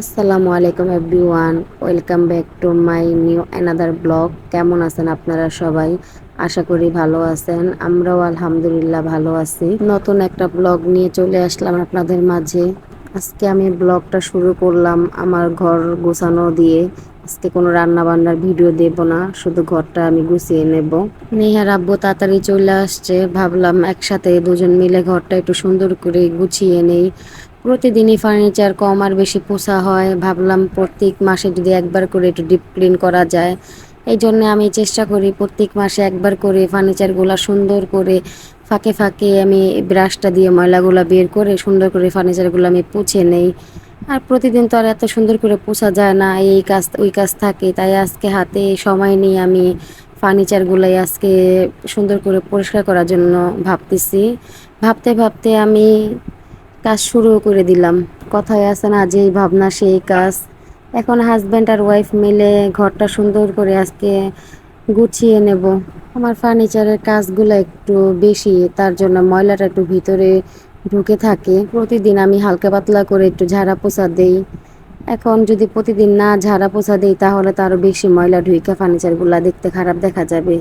আসসালামু আলাইকুম everyone, welcome back to my new another blog. কেমন আছেন আপনারা সবাই? আশা করি ভালো আছেন, আমরাও আলহামদুলিল্লাহ ভালো আছি। নতুন একটা ব্লগ নিয়ে চলে আসলাম আপনাদের মাঝে। আজকে আমি ব্লগটা শুরু করলাম আমার ঘর গোছানো দিয়ে। আজকে কোনো রান্না বান্নার ভিডিও দেব না, শুধু ঘরটা আমি গুছিয়ে নেব। নেহার আব্বু তাড়াতাড়ি চলে আসছে, ভাবলাম একসাথে দুজন মিলে ঘরটা একটু সুন্দর করে গুছিয়ে নেই। প্রতিদিনই ফার্নিচার কম আর বেশি পোষা হয়। ভাবলাম প্রত্যেক মাসে যদি একবার করে একটু ডিপ ক্লিন করা যায়। এই জন্য আমি চেষ্টা করি প্রত্যেক মাসে একবার করে ফার্নিচারগুলো সুন্দর করে ফাঁকে ফাঁকে আমি ব্রাশটা দিয়ে ময়লাগুলো বের করে সুন্দর করে ফার্নিচারগুলো আমি পুছে নেই। আর প্রতিদিন তো আর এত সুন্দর করে পোষা যায় না, এই কাজ, ওই কাজ থাকে। তাই আজকে হাতে সময় নিয়ে আমি ফার্নিচারগুলোই আজকে সুন্দর করে পরিষ্কার করার জন্য ভাবতেছি। ভাবতে ভাবতে আমি কাজ শুরু করে দিলাম। কথায় আছে না যেই ভাবনা সেই কাজ। এখন হাজব্যান্ড আর ওয়াইফ মিলে ঘরটা সুন্দর করে আজকে গুছিয়ে নেব। আমার ফার্নিচারের কাজগুলো একটু বেশি, তার জন্য ময়লাটা একটু ভিতরে ঢুকে থাকে। প্রতিদিন আমি হালকা পাতলা করে একটু ঝাড়া পোছা দেই। এখন যদি প্রতিদিন না ঝাড়া পোছা দেই, তাহলে তো আরও বেশি ময়লা ঢুইকা ফার্নিচারগুলো দেখতে খারাপ দেখা যাবে।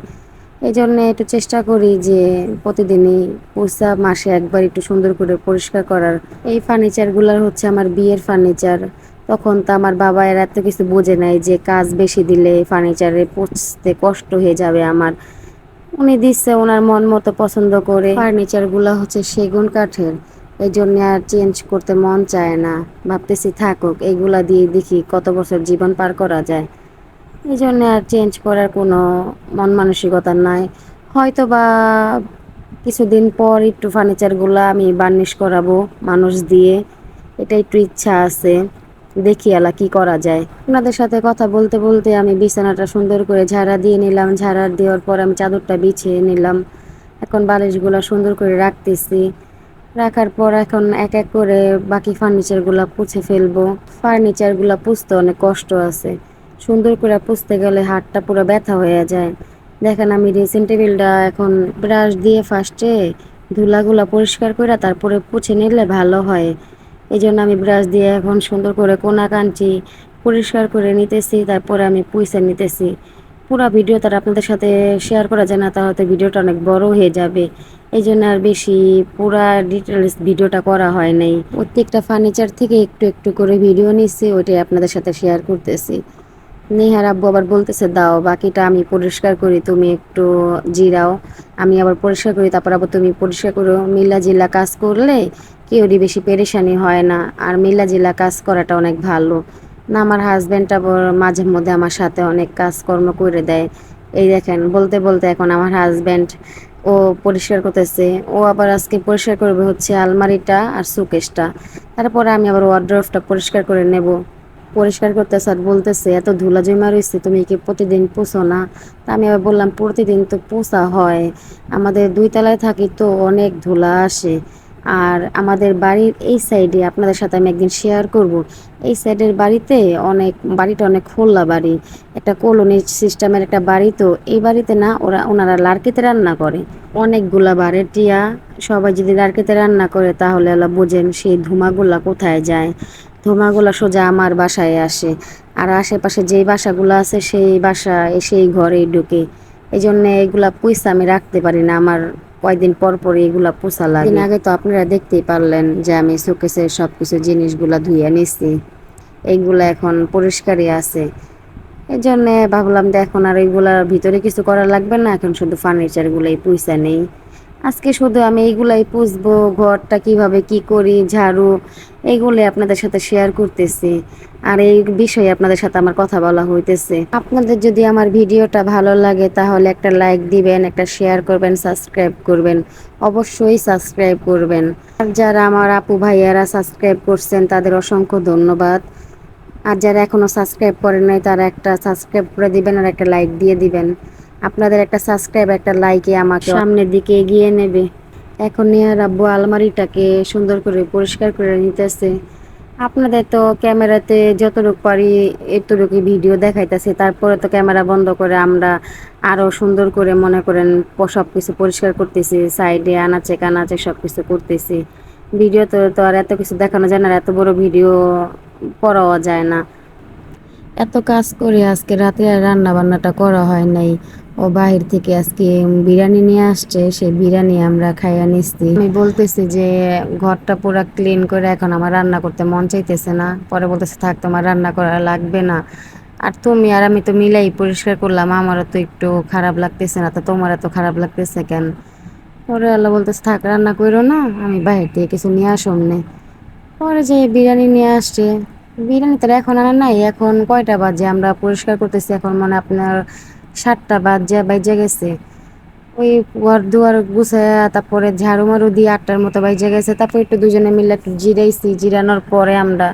এই জন্য একটু চেষ্টা করি যে প্রতিদিনই পোষা মাসে একবার একটু সুন্দর করে পরিষ্কার করার। এই ফার্নিচারগুলোর হচ্ছে আমার বিয়ের ফার্নিচার তখন তো আমার বাবা এর এত কিছু বোঝে নাই যে কাজ বেশি দিলে ফার্নিচারে পচতে কষ্ট হয়ে যাবে আমার। উনি দিচ্ছে ওনার মন মতো পছন্দ করে। ফার্নিচারগুলো হচ্ছে সেগুন কাঠের। এই জন্য আর চেঞ্জ করতে মন চায় না। ভাবতেছি থাকুক এইগুলা দিয়ে দেখি কত বছর জীবন পার করা যায়। এই জন্য আর চেঞ্জ করার কোনো মন মানসিকতা নাই। হয়তো বা কিছুদিন পর একটু ফার্নিচারগুলো আমি বার্নিশ করাবো মানুষ দিয়ে, এটা একটু ইচ্ছা আছে। দেখি আলা কি করা যায়। ওনাদের সাথে কথা বলতে বলতে আমি বিছানাটা সুন্দর করে ঝাড়া দিয়ে নিলাম। ঝাড়া দেওয়ার পর আমি চাদরটা বিছিয়ে নিলাম। এখন বালিশগুলো সুন্দর করে রাখতেছি। রাখার পর এখন এক এক করে বাকি ফার্নিচারগুলো পুছে ফেলব। ফার্নিচারগুলো পুষতে অনেক কষ্ট আছে। সুন্দর করে পুষতে গেলে হাতটা পুরো ব্যথা হয়ে যায়। দেখেন আমি ড্রেসিং টেবিলটা এখন ব্রাশ দিয়ে ফার্স্টে ধুলাগুলা পরিষ্কার করে তারপরে পুছে নিলে ভালো হয়। এই জন্য আমি ব্রাশ দিয়ে এখন সুন্দর করে কোনা কাঞ্চি পরিষ্কার করে নিতেছি, তারপরে আমি পুইসে নিতেছি। পুরো ভিডিও তার আপনাদের সাথে শেয়ার করা যায় না, তাহলে ভিডিওটা অনেক বড় হয়ে যাবে। এই জন্য আর বেশি পুরা ডিটেলস ভিডিওটা করা হয় নাই। প্রত্যেকটা ফার্নিচার থেকে একটু একটু করে ভিডিও নিচ্ছি ওইটাই আপনাদের সাথে শেয়ার করতেছি। নেহার আব্বু আবার বলতেছে, দাও, বাকিটা আমি পরিষ্কার করি, তুমি একটু জিরাও। আমি আবার পরিষ্কার করি, তারপর আবার তুমি পরিষ্কার করো। মিল্লা জিল্লা কাজ করলে কেউরই বেশি পেরেশানি হয় না, আর মিল্লা জিল্লা কাজ করাটা অনেক ভালো। না, আমার হাজব্যান্ড আবার মাঝে মধ্যে আমার সাথে অনেক কাজকর্ম করে দেয়। এই দেখেন, বলতে বলতে এখন আমার হাজব্যান্ড ও পরিষ্কার করতেছে। ও আবার আজকে পরিষ্কার করবে হচ্ছে আলমারিটা আর সুকেশটা তারপরে আমি আবার ওয়ার্ড্রফটা পরিষ্কার করে নেব। পরিষ্কার করতেছে আর বলতেছে, এত ধুলা জমা রয়েছে, তুমি কি প্রতিদিন পুষো না? তা আমি আবার বললাম, প্রতিদিন তো পোষা হয়। আমাদের দুই তলায় থাকি তো অনেক ধুলা আসে। আর আমাদের বাড়ির এই সাইডে আপনাদের সাথে আমি একদিন শেয়ার করব। এই সাইডের বাড়িতে অনেক, বাড়িটা অনেক খোলা বাড়ি। একটা কলোনি সিস্টেমের একটা বাড়ি তো। এই বাড়িতে না, ওরা, ওনারা লার্কিতে রান্না করে। অনেকগুলা বাড়ির টিয়া, সবাই যদি লার্কিতে রান্না করে, তাহলে ওরা বোঝেন সেই ধুমাগুলা কোথায় যায়। ধুমাগুলা সোজা আমার বাসায় আসে। আর আশেপাশে যেই বাসাগুলো আছে, সেই বাসা সেই ঘরেই ঢুকে। এই জন্য এগুলা পয়সা আমি রাখতে পারি না। আমার কয়দিন পর পর এগুলা পোষা লাগে। আগে তো আপনারা দেখতেই পারলেন যে আমি শোকেসের সব কিছু জিনিসগুলা ধুয়ে নিচ্ছি এইগুলা এখন পরিষ্কারই আছে। এই জন্যে ভাবলাম যে এখন আর এইগুলার ভিতরে কিছু করা লাগবে না। এখন শুধু ফার্নিচারগুলোই পয়সা নেই। আজকে শুধু আমি এইগুলাই পুষবো, ঘরটা কীভাবে কি করি, ঝাড়ু এইগুলো আপনাদের সাথে শেয়ার করতেছি। আর এই বিষয়ে আপনাদের সাথে আমার কথা বলা হইতেছে। আপনাদের যদি আমার ভিডিওটা ভালো লাগে, তাহলে একটা লাইক দিবেন, একটা শেয়ার করবেন সাবস্ক্রাইব করবেন। অবশ্যই সাবস্ক্রাইব করবেন। আর যারা আমার আপু ভাইয়ারা সাবস্ক্রাইব করছেন, তাদের অসংখ্য ধন্যবাদ। আর যারা এখনও সাবস্ক্রাইব করেন নাই, তারা একটা সাবস্ক্রাইব করে দিবেন আর একটা লাইক দিয়ে দিবেন। আপনাদের একটা সাবস্ক্রাইব একটা লাইকে আমাকে সামনের দিকে এগিয়ে নেবে। এখন নেহার আব্বু আলমারিটাকে সুন্দর করে পরিষ্কার করে নিতেছে। আপনাদের তো ক্যামেরাতে যতটুকু পারি এতটুকু ভিডিও দেখাইতেছে, তারপরে তো ক্যামেরা বন্ধ করে আমরা আরও সুন্দর করে মনে করেন সব কিছু পরিষ্কার করতেছি সাইডে আনাচে কানাচে সব কিছু করতেছি। ভিডিও তো তো আর এত কিছু দেখানো যায় না এত বড় ভিডিও করাও যায় না। এত কাজ করে আজকে রাতে আর রান্না বান্নাটা করা হয় নাই। ও বাহির থেকে আজকে বিরিয়ানি নিয়ে আসছে, সেই বিরিয়ানি আমরা খাইয়া নিচ্ছি। আমি বলতেছি যে, ঘরটা পুরো ক্লিন করে এখন আমার রান্না করতে মন চাইতেছে না। পরে বলতেছে, থাক, তোমার রান্না করা লাগবে না। আর তুমি আর আমি তো মিলাই পরিষ্কার করলাম, আমারও তো একটু খারাপ লাগতেছে না, তো তোমার এত খারাপ লাগতেছে কেন? পরে আল্লাহ বলতেছে, থাক, রান্না করো না, আমি বাহির থেকে কিছু নিয়ে আসো নে পরে যে বিরিয়ানি নিয়ে আসছে, বিরিয়ানি তো এখন আনা নাই, এখন কয়টা বাজে আমরা পরিষ্কার করতেছি, এখন মানে আপনার সাতটা বাজে বাইজে গেছে। ওই ঘর দুয়ার গুছায় তারপরে ঝাড়ু মারু দিয়ে আটটার মতো বাইজে গেছে। তারপর একটু দুজনে মিলে একটু জিরাইছি, জিরানোর পরে আমরা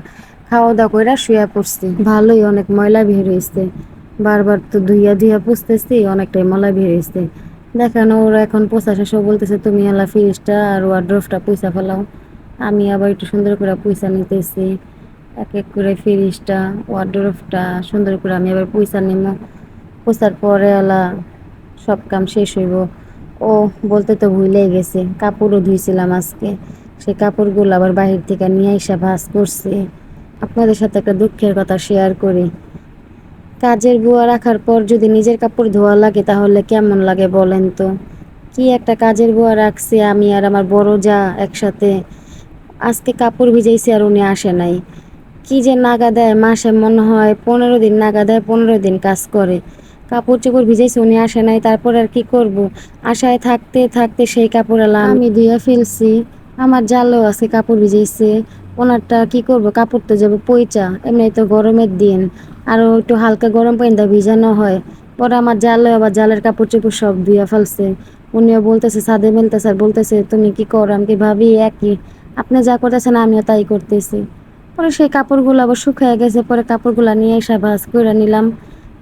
খাওয়া দাওয়া করে শুয়ে পড়ছি। ভালোই অনেক ময়লা বের হয়েছে বারবার তো ধুইয়া ধুইয়া পুষতেছি অনেকটাই ময়লা বের হয়েছে দেখেন ওরা এখন পোষা শেষও বলতেছে, তুমি এলা ফ্রিজটা আর ওয়ার্ড্রোফটা পয়সা ফেলাও। আমি আবার একটু সুন্দর করে পয়সা নিতেছি। এক এক করে ফ্রিজটা ওয়ার্ড্রোফটা সুন্দর করে আমি আবার পয়সা নিব পোষার পরে এলা সব কাম শেষ হইব। ও বলতে তো ভুলেই গেছে, কাপড়ও ধুইছিলাম আজকে। সেই কাপড়গুলো আবার বাহির থেকে নিয়ে এসে ভাস করছি। আপনাদের সাথে একটা দুঃখের কথা শেয়ার করি। কাজের বুয়া রাখার পর যদি নিজের কাপড় ধোয়া লাগে তাহলে কেমন লাগে বলেন তো? কি একটা কাজের বুয়া রাখছি আমি আর আমার বড় যা একসাথে। আজকে কাপড় ভিজাইছি আর উনি আসে নাই। কি যে নাগা দেয়, মাসে মনে হয় পনেরো দিন নাগা দেয়, পনেরো দিন কাজ করে। কাপড় চোপড় ভিজাইছি, উনি আসে নাই, তারপর আর কি করব? আশায় থাকতে থাকতে সেই কাপড় এলাম আমি ধুয়ে ফেলছি, আমার জালও আছে, কাপড় ভিজাইছে। ওনারটা কি করব? কাপড় তো যাবে পইচা, এমনি তো গরমের দিন। আরও একটু হালকা গরম পানি ভিজানো হয়। পরে আমার জালও, আবার জালের কাপড় চোপড় সব ধুয়ে ফেলছে। উনিও বলতেছে, সাদে মেলতেছে আর বলতেছে, তুমি কি করো? আমি কি ভাবি, একই। আপনি যা করতেছেন, আমিও তাই করতেছি। পরে সেই কাপড়গুলো আবার শুকিয়ে গেছে, পরে কাপড়গুলো নিয়ে এসে ভাজ করে নিলাম।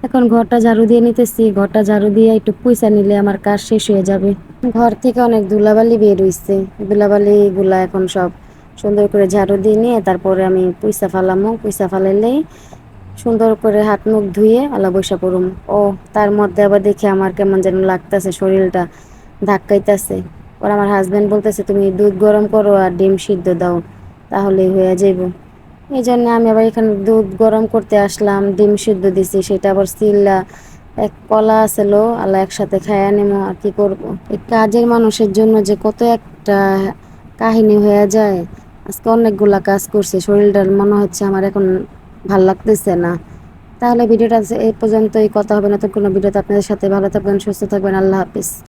এখন ঘরটা ঝাড়ু দিয়ে নিতেছি, ঘরটা ঝাড়ু দিয়ে একটু পয়সা নিলে আমার কাজ শেষ হয়ে যাবে। ঘর থেকে অনেক ধুলাবালি বের হইছে ধুলাবালি গুলা এখন সব সুন্দর করে ঝাড়ু দিয়ে নিয়ে তারপরে আমি পয়সা ফালামো পয়সা ফালাইলেই সুন্দর করে হাত মুখ ধুয়ে আলা বৈশা পড়ুম। ও, তার মধ্যে আবার দেখে আমার কেমন যেন লাগতেছে, শরীরটা ধাক্কাইতেছে। ওর আমার হাজব্যান্ড বলতেছে, তুমি দুধ গরম করো আর ডিম সিদ্ধ দাও, তাহলেই হয়ে যাইব। এই জন্য আমি আবার এখানে দুধ গরম করতে আসলাম, ডিম সিদ্ধ দিছি, সেটা আবার সিল্লা, এক কলা আসলো আল্লাহ একসাথে খাইয়া নেব আর কি করব? এই কাজের মানুষের জন্য যে কত একটা কাহিনী হয়ে যায়, আজকে অনেকগুলা কাজ করছে শরীরটা মনে হচ্ছে আমার এখন ভালো লাগতেছে না। তাহলে ভিডিওটা এই পর্যন্তই, কথা হবে নতুন কোনো ভিডিওতে, আপনাদের সাথে ভালো থাকবেন, সুস্থ থাকবেন, আল্লাহ হাফিজ।